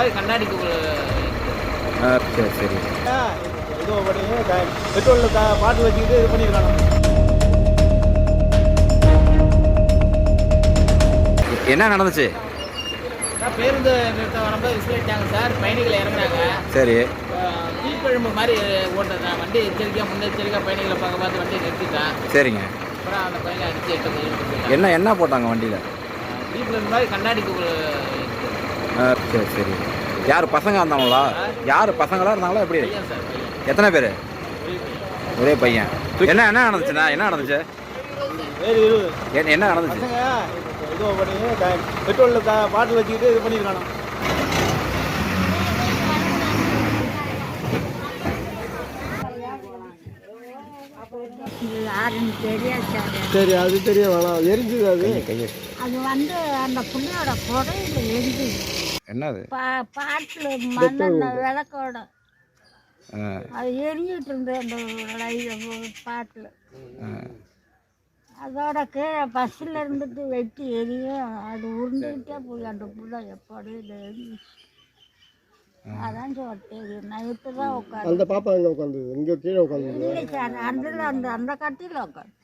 மாதிரி கண்ணாடிக்கு ஆ, சரி சரி. இது பெட்ரோலில் பாட்டில் வச்சுக்கிட்டு இது பண்ணியிருக்காங்க என்ன நடந்துச்சு? பேருந்து நிறுத்தம் வரும்போது விசிலிட்டாங்க சார். பயணிகள் இறங்குறாங்க. சரி. தீக்குழம்பு மாதிரி ஓட்டுறேன் வண்டி எச்சரிக்கையாக முன்னெச்சரிக்கையாக பயணிகளை பார்க்க பார்த்து வண்டியை நிறுத்திட்டேன் சரிங்க. அப்புறம் அந்த பையனை அடிச்சு எட்டு என்ன என்ன போட்டாங்க வண்டியில்? வீட்டில் இருந்த மாதிரி கண்ணாடிக்கு சரி சரி. யார் பசங்க இருந்தாங்களா? யார் பசங்களா இருந்தாங்களா? எப்படி? எத்தனை பேர்? ஒரே பையன். என்ன என்ன நடந்துச்சுண்ணா? என்ன நடந்துச்சு? என்ன- என்ன நடந்துச்சு? பெட்ரோலில் பாட்டில் வச்சுக்கிட்டு இது பண்ணியிருக்காங்க சார் சரி அது தெரிய வேணாம். எரிஞ்சுது அது. கையை அது வந்து அந்த புள்ளையோட புடையில எரிஞ்சு என்னது? பா பாட்டில் மண்ணெண்ணெய் விளக்கோட. அது எரிஞ்சிட்டு இருந்தது அந்த பாட்டில். அதோட கீழே பஸ்ஸில் இருந்துட்டு வெட்டி எரியும். அது உருண்டுக்கிட்டே போய் அந்த புள்ள எப்படியில் எரிஞ்சிச்சு. அதான் சொல்லிட்டு நைட்டு தான் உட்காந்து அந்த பாப்பா எங்கே உட்காந்து இங்கே கீழே உட்காந்து இல்லை சார் அந்த அந்த அந்த கட்டியில் உட்காந்து